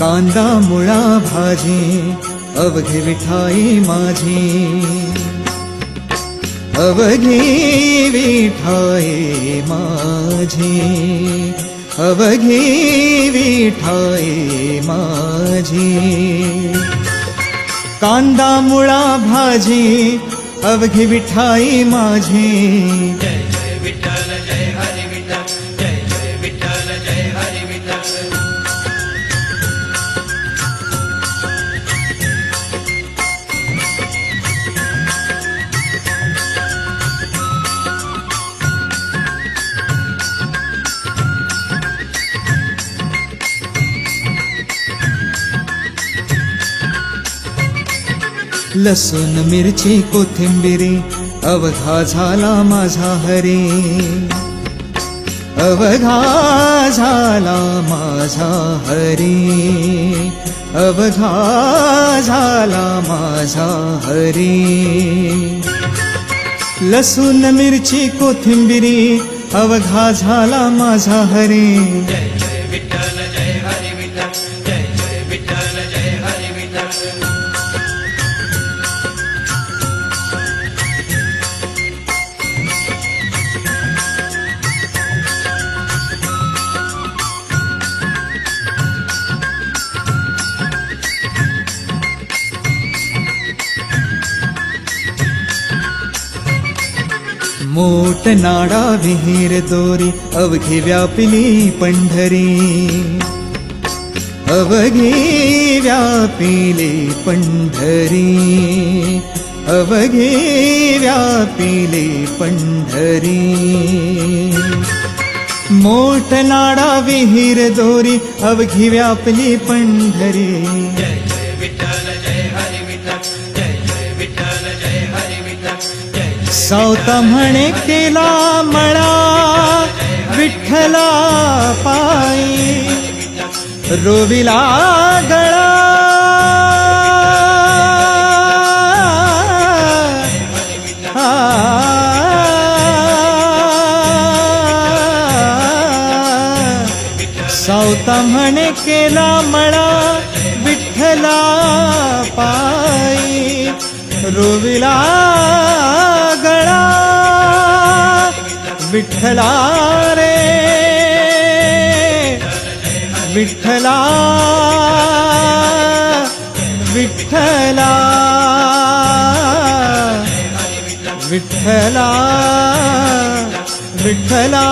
कांदा मुळा भाजी अवघे विठाई माझी. अवघी विठाई माझी. अवघी विठाई माझी. कांदा मुळा भाजी अवघी विठाई माझी. लसूण मिरची कोथिंबिरी अवघा झाला माझा हरे. अवघा झाला माझा हरी. अवघा झाला माझा हरी. लसूण मिरची कोथिंबिरी अवघा झाला माझा हरी. मोट नाडा विहीर दोरी अवघी व्यापिली पंढरी. अवघी व्यापिली पंढरी. अवघी व्यापिली पंढरी. मोठ नाडा विहीर दोरी अवघी व्यापली पंढरी. सावता म्हणे केला मळा विठ्ठला पायी रोविला गळा. सावता म्हणे केला मळा विठ्ठला पायी रोविला विठ्ठला रे विठ्ठला विठ्ठला विठ्ठला विठ्ठला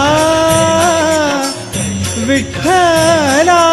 विठ्ठला